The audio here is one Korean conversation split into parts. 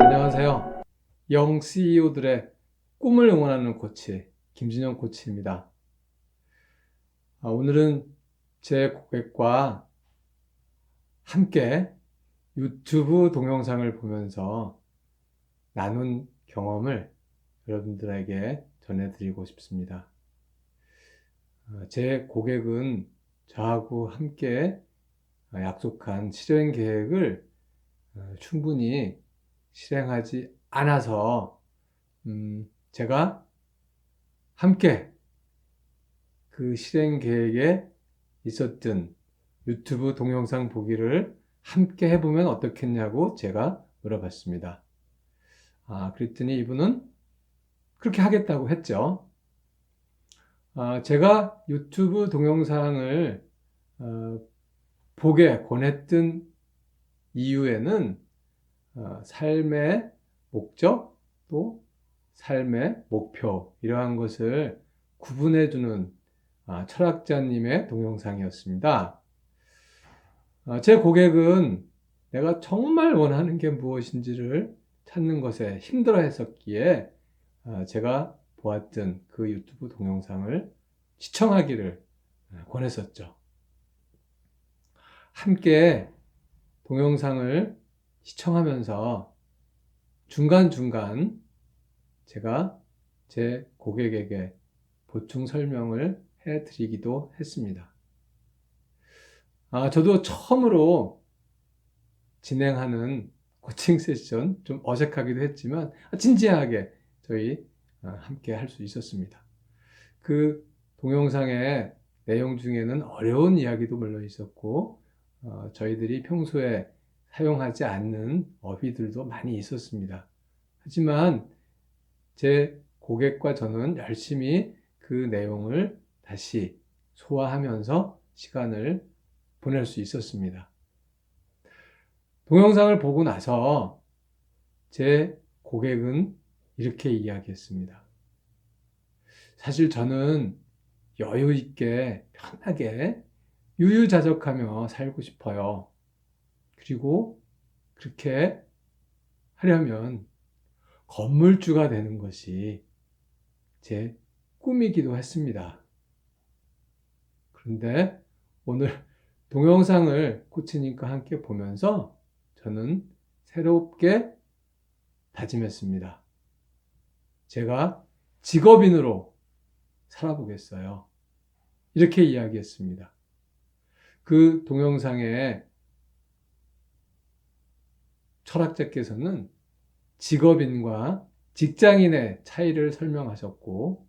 안녕하세요. 영 CEO들의 꿈을 응원하는 코치 김진영 코치입니다. 아, 오늘은 제 고객과 함께 유튜브 동영상을 보면서 나눈 경험을 여러분들에게 전해드리고 싶습니다. 아, 제 고객은 저하고 함께 약속한 실행 계획을 어, 충분히 실행하지 않아서 음, 제가 함께 그 실행 계획에 있었던 유튜브 동영상 보기를 함께 해보면 어떻겠냐고 제가 물어봤습니다. 아, 그랬더니 이분은 그렇게 하겠다고 했죠. 아, 제가 유튜브 동영상을 어, 보게 권했던 이유에는 어, 삶의 목적 또 삶의 목표 이러한 것을 구분해 주는 아, 철학자님의 동영상이었습니다. 아, 제 고객은 내가 정말 원하는 게 무엇인지를 찾는 것에 힘들어 했었기에 아, 제가 보았던 그 유튜브 동영상을 시청하기를 권했었죠. 함께 동영상을 시청하면서 중간중간 제가 제 고객에게 보충 설명을 해 드리기도 했습니다. 아, 저도 처음으로 진행하는 코칭 세션 좀 어색하기도 했지만 진지하게 저희 아, 함께 할 수 있었습니다. 그 동영상의 내용 중에는 어려운 이야기도 물론 있었고 어, 저희들이 평소에 사용하지 않는 어휘들도 많이 있었습니다. 하지만 제 고객과 저는 열심히 그 내용을 다시 소화하면서 시간을 보낼 수 있었습니다. 동영상을 보고 나서 제 고객은 이렇게 이야기했습니다. 사실 저는 여유 있게 편하게 유유자적하며 살고 싶어요. 그리고 그렇게 하려면 건물주가 되는 것이 제 꿈이기도 했습니다. 그런데 오늘 동영상을 코치님과 함께 보면서 저는 새롭게 다짐했습니다. 제가 직업인으로 살아보겠어요. 이렇게 이야기했습니다. 그 동영상에 철학자께서는 직업인과 직장인의 차이를 설명하셨고,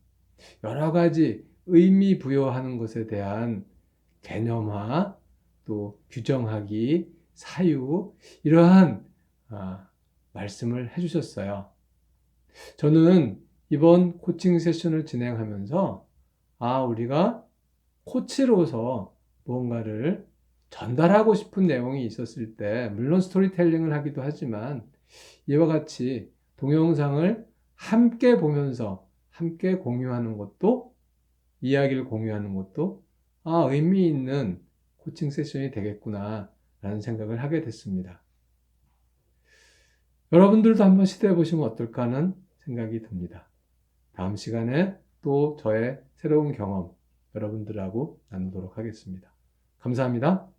여러 가지 의미 부여하는 것에 대한 개념화, 또 규정하기, 사유, 이러한 아, 말씀을 해주셨어요. 저는 이번 코칭 세션을 진행하면서, 아, 우리가 코치로서 무언가를 전달하고 싶은 내용이 있었을 때, 물론 스토리텔링을 하기도 하지만, 이와 같이 동영상을 함께 보면서 함께 공유하는 것도, 이야기를 공유하는 것도, 아, 의미 있는 코칭 세션이 되겠구나, 라는 생각을 하게 됐습니다. 여러분들도 한번 시도해 보시면 어떨까 하는 생각이 듭니다. 다음 시간에 또 저의 새로운 경험 여러분들하고 나누도록 하겠습니다. 감사합니다.